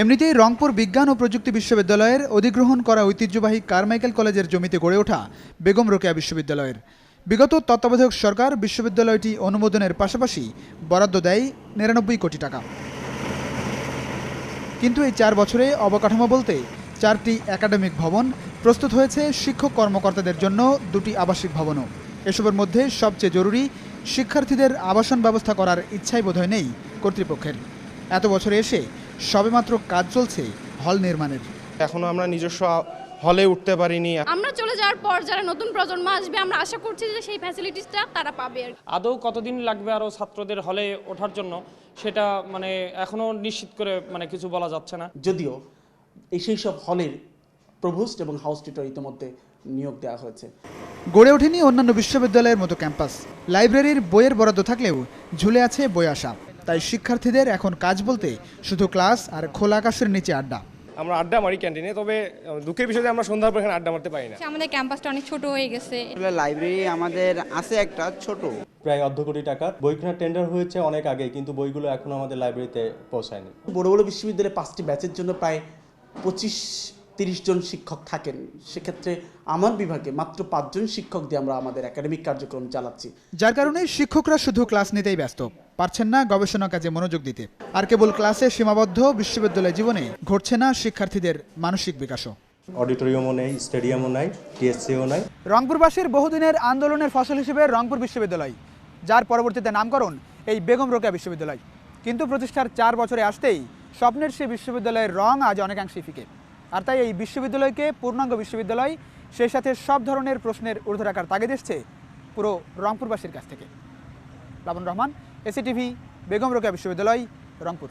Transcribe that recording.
এমনিতেই রংপুর বিজ্ঞান ও প্রযুক্তি বিশ্ববিদ্যালয়ের অধিগ্রহণ করা ঐতিহ্যবাহী কারমাইকেল কলেজের জমিতে গড়ে ওঠা বেগম রোকেয়া বিশ্ববিদ্যালয়ের। বিগত তত্ত্বাবধায়ক সরকার বিশ্ববিদ্যালয়টি অনুমোদনের পাশাপাশি বরাদ্দ দেয় নিরানব্বই কোটি টাকা। কিন্তু এই চার বছরে অবকাঠামো বলতে চারটি একাডেমিক ভবন প্রস্তুত হয়েছে শিক্ষক কর্মকর্তাদের জন্য দুটি আবাসিক ভবনও। এসবের মধ্যে সবচেয়ে জরুরি শিক্ষার্থীদের আবাসন ব্যবস্থা করার ইচ্ছাই বোধহয় নেই কর্তৃপক্ষের। এত বছরে এসে সবেমাত্র কাজ চলছে হল নির্মাণের। এখনও আমরা নিজস্ব হলে উঠতে পারিনি। আমরা চলে যাওয়ার পর যারা নতুন প্রজন্ম আসবে আমরা আশা করছি যে সেই ফ্যাসিলিটিসটা তারা পাবে আর আদৌ কতদিন লাগবে আরও ছাত্রদের হলে ওঠার জন্য? সেটা মানে এখনও নিশ্চিত করে মানে কিছু বলা যাচ্ছে না। যদিও এই সেই সব হলের প্রভোস্ট এবং হাউস টিউটর ইতিমধ্যে নিয়োগ দেওয়া হয়েছে। গড়ে ওঠেনি অন্যান্য বিশ্ববিদ্যালয়ের মতো ক্যাম্পাস। লাইব্রেরির বইয়ের বরাদ্দ থাকলেও ঝুলে আছে বই আসা তাই শিক্ষার্থীদের এখন কাজ বলতে শুধু ক্লাস আর খোলা আকাশের নিচে আড্ডা। আমরা আড্ডা মারি ক্যান্টিনে তবে দুঃখের বিষয় আমরা সন্ধ্যার পর এখানে আড্ডা মারতে পারি না। আমাদের ক্যাম্পাসটা অনেক ছোট হয়ে গেছে। লাইব্রেরি আমাদের আছে একটা ছোট। প্রায় অর্ধ কোটি টাকা। বই কেনার টেন্ডার হয়েছে অনেক আগে কিন্তু বইগুলো এখনও আমাদের লাইব্রেরিতে পৌঁছায়নি। বড় বড় বিশ্ববিদ্যালয়ে পাঁচটি ব্যাচের জন্য প্রায় পঁচিশ তিরিশ জন শিক্ষক থাকেন। সেক্ষেত্রে আমার বিভাগে মাত্র পাঁচজন শিক্ষক দিয়ে আমরা আমাদের একাডেমিক কার্যক্রম চালাচ্ছি। যার কারণে শিক্ষকরা শুধু ক্লাস নিতেই ব্যস্ত পারছেন না গবেষণা কাজে মনোযোগ দিতে। আর কেবল ক্লাসে সীমাবদ্ধ বিশ্ববিদ্যালয় জীবনে ঘটছে না শিক্ষার্থীদের মানসিক বিকাশও। অডিটোরিয়ামও নেই স্টেডিয়ামও নাই টিএসসিও নাই। রংপুরবাসীর বহুদিনের আন্দোলনের ফসল হিসেবে রংপুর বিশ্ববিদ্যালয় যার পরবর্তীতে নামকরণ এই বেগম রোকেয়া বিশ্ববিদ্যালয়। কিন্তু প্রতিষ্ঠার চার বছরে আসতেই স্বপ্নের সেই বিশ্ববিদ্যালয়ের রং আজ অনেকাংশেই ফিকে। আর তাই এই বিশ্ববিদ্যালয়কে পূর্ণাঙ্গ বিশ্ববিদ্যালয়, সেই সাথে সব ধরনের প্রশ্নের ঊর্ধ্ব রাখার তাগিদ এসছে পুরো রংপুরবাসীর কাছ থেকে। লাবন রহমান, এসিটিভি, বেগম রোকেয়া বিশ্ববিদ্যালয়, রংপুর।